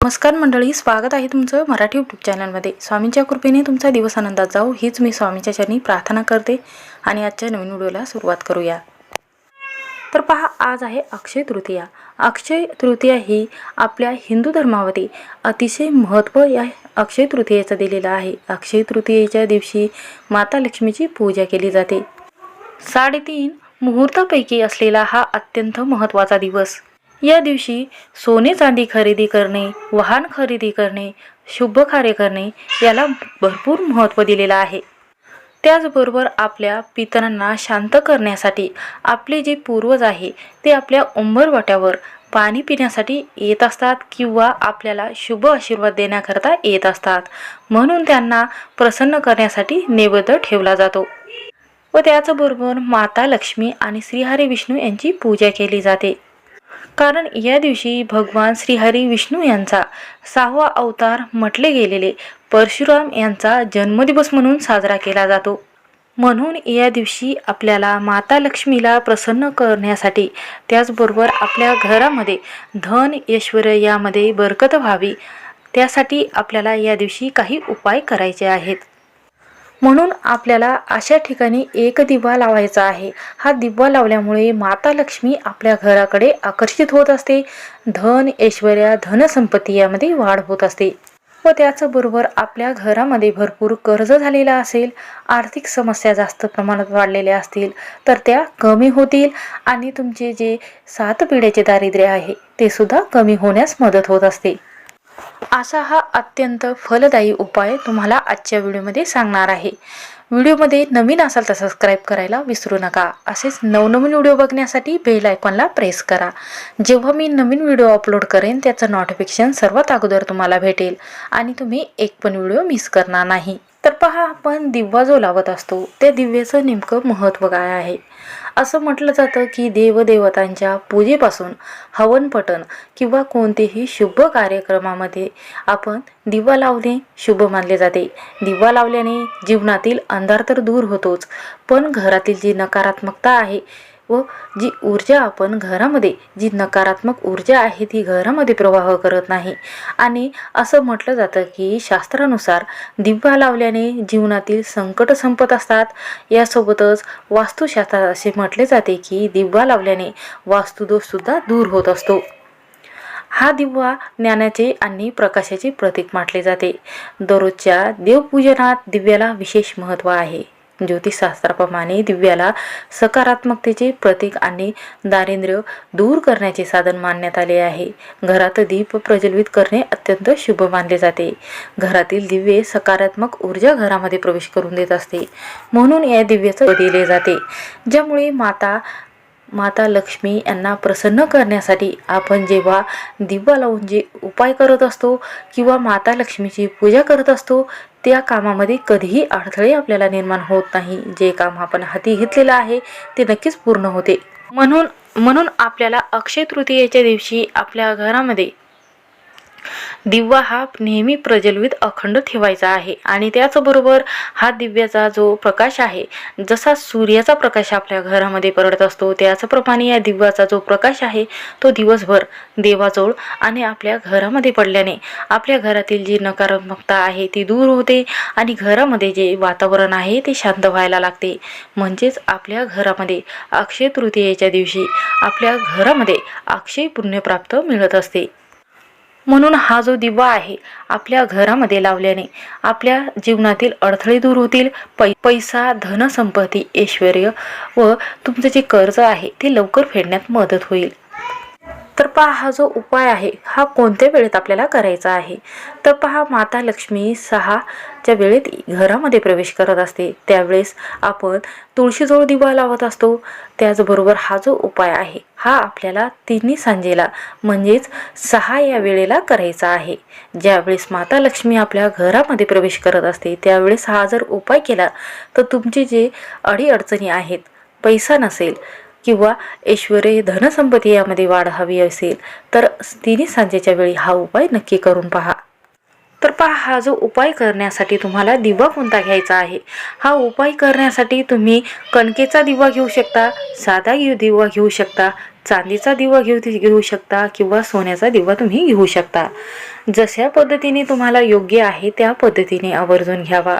नमस्कार मंडळी स्वागत आहे तुमचं मराठी यूट्यूब चॅनलमध्ये स्वामींच्या कृपेने तुमचा दिवस आनंदात जाऊ हीच मी स्वामींच्या चरणी प्रार्थना करते आणि आजच्या नवीन व्हिडिओला सुरुवात करूया. तर पहा आज आहे अक्षय तृतीया. अक्षय तृतीया ही आपल्या हिंदू धर्मामध्ये अतिशय महत्त्व या अक्षय तृतीयेचं दिलेलं आहे. अक्षय तृतीयेच्या दिवशी माता लक्ष्मीची पूजा केली जाते. साडेतीन मुहूर्तापैकी असलेला हा अत्यंत महत्त्वाचा दिवस. या दिवशी सोने चांदी खरेदी करणे वाहन खरेदी करणे शुभ कार्य करणे याला भरपूर महत्त्व दिलेलं आहे. त्याचबरोबर आपल्या पितरांना शांत करण्यासाठी आपले जे पूर्वज आहे ते आपल्या उंबरवाट्यावर पाणी पिण्यासाठी येत असतात किंवा आपल्याला शुभ आशीर्वाद देण्याकरता येत असतात. म्हणून त्यांना प्रसन्न करण्यासाठी नैवेद्य ठेवला जातो. व त्याचबरोबर माता लक्ष्मी आणि श्रीहरी विष्णू यांची पूजा केली जाते. कारण या दिवशी भगवान श्रीहरी विष्णू यांचा सहावा अवतार म्हटले गेलेले परशुराम यांचा जन्मदिवस म्हणून साजरा केला जातो. म्हणून या दिवशी आपल्याला माता लक्ष्मीला प्रसन्न करण्यासाठी त्याचबरोबर आपल्या घरामध्ये धन ऐश्वर यामध्ये बरकत व्हावी. त्यासाठी आपल्याला या दिवशी काही उपाय करायचे आहेत. म्हणून आपल्याला अशा ठिकाणी एक दिवा लावायचा आहे. हा दिवा लावल्यामुळे माता लक्ष्मी आपल्या घराकडे आकर्षित होत असते. धन ऐश्वर्या धनसंपत्ती यामध्ये वाढ होत असते. व त्याचबरोबर आपल्या घरामध्ये भरपूर कर्ज झालेला असेल आर्थिक समस्या जास्त प्रमाणात वाढलेल्या असतील तर त्या कमी होतील आणि तुमचे जे सात पिढ्याचे दारिद्र्य आहे ते सुद्धा कमी होण्यास मदत होत असते. असा हा अत्यंत फलदायी उपाय तुम्हाला आजच्या व्हिडिओमध्ये सांगणार आहे. व्हिडिओमध्ये नवीन असाल तर सबस्क्राईब करायला विसरू नका. असेच नवनवीन व्हिडिओ बघण्यासाठी बेल आयकॉनला प्रेस करा. जेव्हा मी नवीन व्हिडिओ अपलोड करेन त्याचं नोटिफिकेशन सर्वात अगोदर तुम्हाला भेटेल आणि तुम्ही एक पण व्हिडिओ मिस करणार नाही. तर पहा आपण दिवा जो लावत असतो त्या दिव्याचं नेमकं महत्त्व काय आहे? असं म्हटलं जातं की देवदेवतांच्या पूजेपासून हवनपटन किंवा कोणतेही शुभ कार्यक्रमामध्ये आपण दिवा लावणे शुभ मानले जाते. दिवा लावल्याने जीवनातील अंधार तर दूर होतोच पण घरातील जी नकारात्मकता आहे व जी ऊर्जा आपण घरामध्ये जी नकारात्मक ऊर्जा आहे ती घरामध्ये प्रवाह करत नाही. आणि असं म्हटलं जातं की शास्त्रानुसार दिवा लावल्याने जीवनातील संकट संपत असतात. यासोबतच वास्तुशास्त्रात असे म्हटले जाते की दिवा लावल्याने वास्तुदोषसुद्धा दूर होत असतो. हा दिवा ज्ञानाचे आणि प्रकाशाचे प्रतीक मानले जाते. दररोजच्या देवपूजनात दिव्याला विशेष महत्त्व आहे. ज्योतिषशास्त्राप्रमाणे दिव्याला सकारात्मकतेचे प्रतीक आणि दारिद्र्य दूर करण्याचे साधन मानण्यात आले आहे. घरात दीप प्रज्वलित करणे अत्यंत शुभ मानले जाते. घरातील दिव्ये सकारात्मक ऊर्जा घरामध्ये प्रवेश करून देत असते. म्हणून या दिव्याचं दिले जाते. ज्यामुळे माता माता लक्ष्मी यांना प्रसन्न करण्यासाठी आपण जेव्हा दिवा लावून जे उपाय करत असतो किंवा माता लक्ष्मीची पूजा करत असतो त्या कामामध्ये कधीही अडथळे आपल्याला निर्माण होत नाही. जे काम आपण हाती घेतलेलं आहे ते नक्कीच पूर्ण होते. म्हणून म्हणून आपल्याला अक्षय तृतीयेच्या दिवशी आपल्या घरामध्ये दिवा हा नेहमी प्रज्वलित अखंड ठेवायचा आहे. आणि त्याचबरोबर हा दिव्याचा जो प्रकाश आहे जसा सूर्याचा प्रकाश आपल्या घरामध्ये पडत असतो त्याचप्रमाणे या दिव्याचा जो प्रकाश आहे तो दिवसभर देवाजवळ आणि आपल्या घरामध्ये पडल्याने आपल्या घरातील जी नकारात्मकता आहे ती दूर होते आणि घरामध्ये जे वातावरण आहे ते शांत व्हायला लागते. म्हणजेच आपल्या घरामध्ये अक्षय तृतीयेच्या दिवशी आपल्या घरामध्ये अक्षय पुण्यप्राप्त मिळत असते. म्हणून हा जो दिवा आहे आपल्या घरामध्ये लावल्याने आपल्या जीवनातील अडथळे दूर होतील. पै पैसा धनसंपत्ती ऐश्वर व तुमचं जे कर्ज आहे ते लवकर फेडण्यात मदत होईल. तर पहा हा जो उपाय आहे हा कोणत्या वेळेत आपल्याला करायचा आहे? तर पहा माता लक्ष्मी सहाच्या वेळेत घरामध्ये प्रवेश करत असते त्यावेळेस आपण तुळशीजवळ दिवा लावत असतो. त्याचबरोबर हा जो उपाय आहे हा आपल्याला तिन्ही सांजेला म्हणजेच सहा या वेळेला करायचा आहे. ज्यावेळेस माता लक्ष्मी आपल्या घरामध्ये प्रवेश करत असते त्यावेळेस हा जर उपाय केला तर तुमचे जे अडीअडचणी आहेत पैसा नसेल किंवा ऐश्वर्य धनसंपत्ती यामध्ये वाढ हवी असेल तर तिन्ही सांजेच्या वेळी हा उपाय नक्की करून पहा. तर पहा हा जो उपाय करण्यासाठी तुम्हाला दिवा कोणता घ्यायचा आहे? हा उपाय करण्यासाठी तुम्ही कणकेचा दिवा घेऊ शकता साधा घेऊ दिवा घेऊ शकता चांदीचा दिवा घेऊ घेऊ शकता किंवा सोन्याचा दिवा तुम्ही घेऊ शकता. जशा पद्धतीने तुम्हाला योग्य आहे त्या पद्धतीने आवर्जून घ्यावा.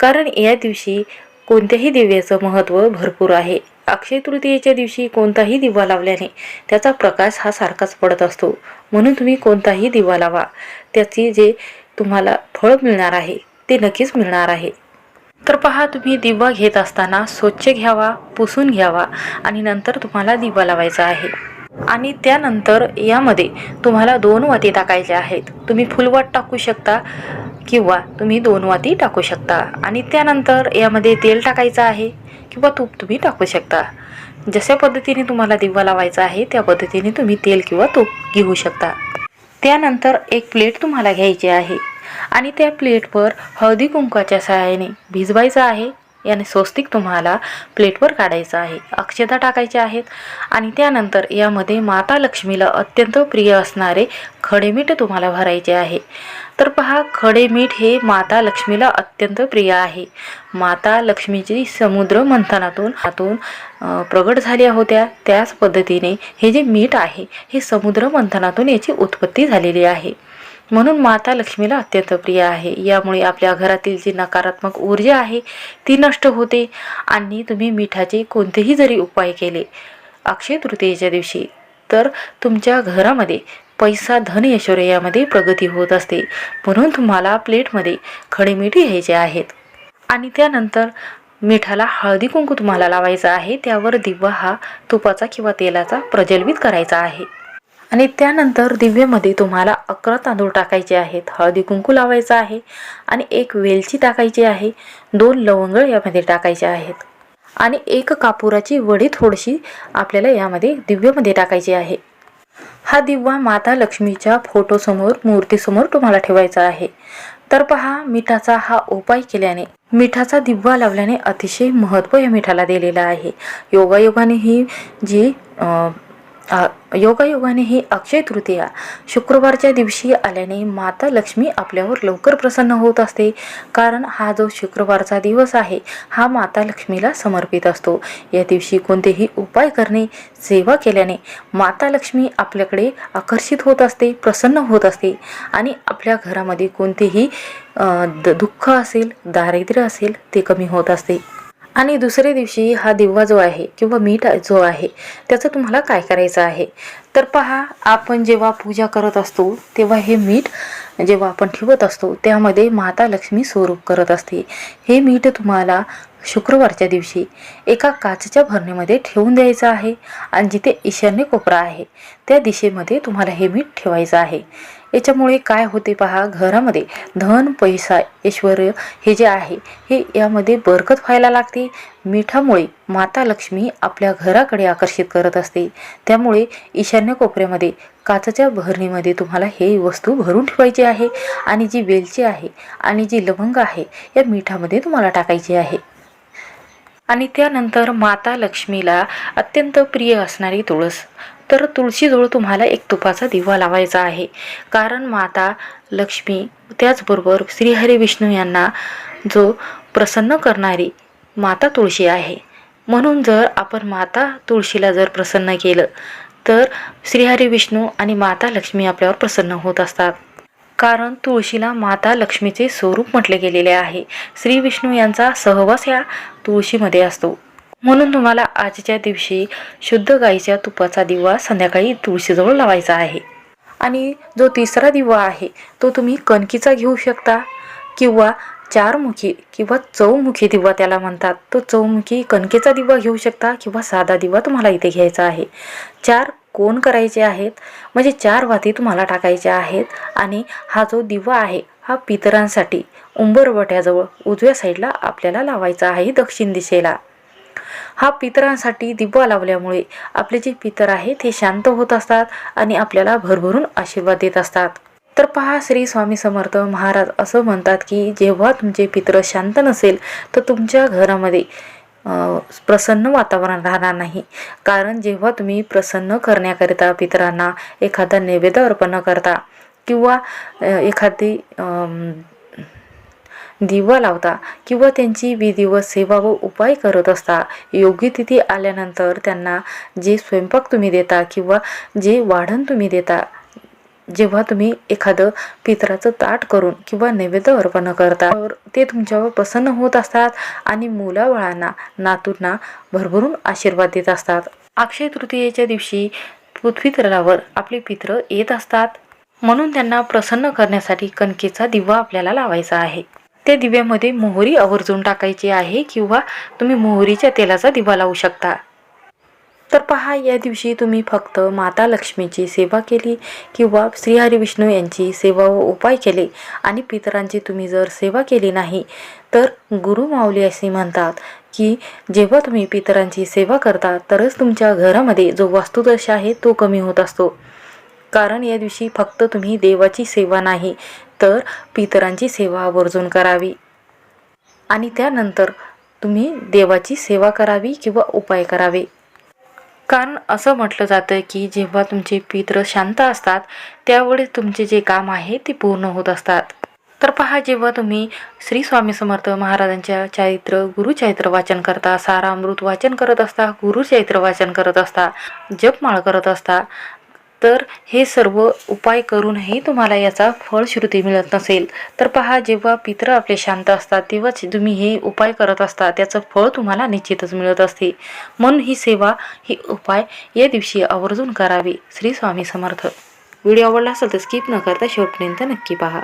कारण या दिवशी कोणत्याही दिव्याचं महत्त्व भरपूर आहे. अक्षय तृतीयेच्या दिवशी कोणताही दिवा लावल्याने त्याचा प्रकाश हा सारखाच पडत असतो. म्हणून तुम्ही कोणताही दिवा लावा. त्याचे जे तुम्हाला फळ मिळणार आहे ते नक्कीच मिळणार आहे. तर पहा तुम्ही दिवा घेत असताना स्वच्छ घ्यावा पुसून घ्यावा आणि नंतर तुम्हाला दिवा लावायचा आहे. आणि त्यानंतर यामध्ये तुम्हाला दोन वाती टाकायच्या आहेत. तुम्ही फुलवाट टाकू शकता किंवा तुम्ही दोन वाती टाकू शकता. आणि त्यानंतर यामध्ये तेल टाकायचं आहे. किंवा तूप तुम्ही टाकू शकता. जशा पद्धतीने तुम्हाला दिवा लावायचा आहे त्या पद्धतीने तुम्ही तेल किंवा तूप घेऊ शकता. त्यानंतर एक प्लेट तुम्हाला घ्यायची आहे. आणि त्या प्लेटवर हळदी कुंकाच्या सहाय्याने भिजवायचं आहे. याने स्वस्तिक तुम्हाला प्लेटवर काढायचं आहे. अक्षता टाकायच्या आहेत. आणि त्यानंतर यामध्ये माता लक्ष्मीला अत्यंत प्रिय असणारे खडे मीठ तुम्हाला भरायचे आहे. तर पहा खडे मीठ हे माता लक्ष्मीला अत्यंत प्रिय आहे. माता लक्ष्मीची समुद्र मंथनातून हातून प्रगट झाल्या होत्या. त्याच पद्धतीने हे जे मीठ आहे हे समुद्र मंथनातून याची उत्पत्ती झालेली आहे. म्हणून माता लक्ष्मीला अत्यंत प्रिय आहे. यामुळे आपल्या घरातील जी नकारात्मक ऊर्जा आहे ती नष्ट होते आणि तुम्ही मिठाचे कोणतेही जरी उपाय केले अक्षय तृतीयेच्या दिवशी तर तुमच्या घरामध्ये पैसा धन ऐश्वर्यामध्ये प्रगती होत असते. म्हणून तुम्हाला प्लेटमध्ये खडे मीठ घ्यायचे आहेत. आणि त्यानंतर मिठाला हळदी कुंकू तुम्हाला लावायचा आहे. त्यावर दिवा हा तुपाचा किंवा तेलाचा प्रज्वलित करायचा आहे. आणि त्यानंतर दिव्यामध्ये तुम्हाला अकरा तांदूळ टाकायचे आहेत. हळदी कुंकू लावायचं आहे आणि एक वेलची टाकायची आहे. दोन लवंग यामध्ये टाकायचे आहेत. आणि एक कापुराची वडी थोडीशी आपल्याला यामध्ये दिव्यामध्ये टाकायची आहे. हा दिवा माता लक्ष्मीच्या फोटोसमोर मूर्तीसमोर तुम्हाला ठेवायचा आहे. तर पहा मिठाचा हा उपाय केल्याने मिठाचा दिवा लावल्याने अतिशय महत्त्व या मिठाला दिलेलं आहे. योगायोगाने ही जी आ- योगायोगाने ही अक्षय तृतीया शुक्रवारच्या दिवशी आल्याने माता लक्ष्मी आपल्यावर लवकर प्रसन्न होत असते. कारण हा जो शुक्रवारचा दिवस आहे हा माता लक्ष्मीला समर्पित असतो. या दिवशी कोणतेही उपाय करणे सेवा केल्याने माता लक्ष्मी आपल्याकडे आकर्षित होत असते प्रसन्न होत असते. आणि आपल्या घरामध्ये कोणतेही द- दुःख असेल दारिद्र्य असेल ते कमी होत असते. आणि दुसऱ्या दिवशी हा दिवा जो आहे किंवा मीठ जो आहे त्याचं तुम्हाला काय करायचं आहे? तर पहा आपण जेव्हा पूजा करत असतो तेव्हा हे मीठ जेव्हा आपण ठेवत असतो त्यामध्ये माता लक्ष्मी स्वरूप करत असते. हे मीठ तुम्हाला शुक्रवारच्या दिवशी एका काचेच्या भरणीमध्ये ठेवून द्यायचं आहे आणि जिथे ईशान्य कोपरा आहे त्या दिशेमध्ये तुम्हाला हे मीठ ठेवायचं आहे. याच्यामुळे काय होते पहा घरामध्ये धन पैसा ऐश्वर हे जे आहे हे यामध्ये बरकत व्हायला लागते. मिठामुळे माता लक्ष्मी आपल्या घराकडे आकर्षित करत असते. त्यामुळे ईशान्य कोपऱ्यामध्ये काचाच्या भरणीमध्ये तुम्हाला हे वस्तू भरून ठेवायची आहे आणि जी वेलची आहे आणि जी लवंग आहे या मिठामध्ये तुम्हाला टाकायची आहे. आणि त्यानंतर माता लक्ष्मीला अत्यंत प्रिय असणारी तुळस. तर तुळशीजवळ तुम्हाला एक तुपाचा दिवा लावायचा आहे. कारण माता लक्ष्मी त्याचबरोबर श्रीहरी विष्णू यांना जो प्रसन्न करणारी माता तुळशी आहे. म्हणून जर आपण माता तुळशीला जर प्रसन्न केलं तर श्रीहरी विष्णू आणि माता लक्ष्मी आपल्यावर प्रसन्न होत असतात. कारण तुळशीला माता लक्ष्मीचे स्वरूप म्हटले गेलेले आहे. श्री विष्णू यांचा सहवास या तुळशीमध्ये असतो. म्हणून तुम्हाला आजच्या दिवशी शुद्ध गाईच्या तुपाचा दिवा संध्याकाळी तुळशीजवळ लावायचा आहे. आणि जो तिसरा दिवा आहे तो तुम्ही कणकीचा घेऊ शकता किंवा चारमुखी किंवा चौमुखी दिवा त्याला म्हणतात. तो चौमुखी कणकेचा दिवा घेऊ शकता किंवा साधा दिवा तुम्हाला इथे घ्यायचा आहे. चार कोण करायचे आहेत? म्हणजे चार वाती तुम्हाला टाकायच्या आहेत. आणि हा जो दिवा आहे हा पितरांसाठी उंबरवट्याजवळ उजव्या साईडला आपल्याला लावायचा आहे दक्षिण दिशेला. हा पितरांसाठी दिवा लावल्यामुळे आपले जे पितर आहेत ते शांत होत असतात आणि आपल्याला भरभरून आशीर्वाद देत असतात. तर पहा श्री स्वामी समर्थ महाराज असं म्हणतात की जेव्हा तुमचे पितर शांत नसेल तर तुमच्या घरामध्ये प्रसन्न वातावरण राहणार नाही. कारण जेव्हा तुम्ही प्रसन्न करण्याकरिता पितरांना एखादा नैवेद्य अर्पण करता किंवा एखादी दिवा लावता किंवा त्यांची विधिवत सेवा व उपाय करत असता योग्य तिथी आल्यानंतर त्यांना जे स्वयंपाक तुम्ही देता किंवा जे वाढण तुम्ही देता जेव्हा तुम्ही एखादं पितराचं ताट करून किंवा नैवेद्य अर्पण करता तर ते तुमच्यावर प्रसन्न होत असतात आणि मुलाबाळांना नातूंना भरभरून आशीर्वाद देत असतात. अक्षय तृतीयेच्या दिवशी पृथ्वीतलावर आपले पित्र येत असतात. म्हणून त्यांना प्रसन्न करण्यासाठी कणकेचा दिवा आपल्याला लावायचा आहे. त्या दिव्यामध्ये मोहरी आवर्जून टाकायची आहे किंवा तुम्ही मोहरीच्या तेलाचा दिवा लावू शकता. तर पहा या दिवशी तुम्ही फक्त माता लक्ष्मीची सेवा केली किंवा श्रीहरी विष्णू यांची सेवा व उपाय केले आणि पितरांची तुम्ही जर सेवा केली नाही तर गुरु माऊली असे म्हणतात की जेव्हा तुम्ही पितरांची सेवा करता तरच तुमच्या घरामध्ये जो वास्तुदोष आहे तो कमी होत असतो. कारण या दिवशी फक्त तुम्ही देवाची सेवा नाही तर पितरांची सेवा आवर्जून करावी. आणि त्यानंतर तुम्ही देवाची सेवा करावी किंवा उपाय करावे. कारण असं म्हटलं जातं की जेव्हा तुमचे पित्र शांत असतात त्यावेळेस तुमचे जे काम आहे ते पूर्ण होत असतात. तर पहा जेव्हा तुम्ही श्री स्वामी समर्थ महाराजांच्या चारित्र गुरुचरित्र वाचन करता सारामृत वाचन करत असता गुरुचरित्र वाचन करत असता जपमाळ करत असता तर हे सर्व उपाय करूनही तुम्हाला याचा फळ श्रुती मिळत नसेल. तर पहा जेव्हा पित्र आपले शांत असतात तेव्हाच तुम्ही हे उपाय करत असता त्याचं फळ तुम्हाला निश्चितच मिळत असते. म्हणून ही सेवा ही उपाय या दिवशी आवर्जून करावी. श्री स्वामी समर्थ. व्हिडिओ आवडला असेल तर स्किप न करता शेवटपर्यंत नक्की पहा.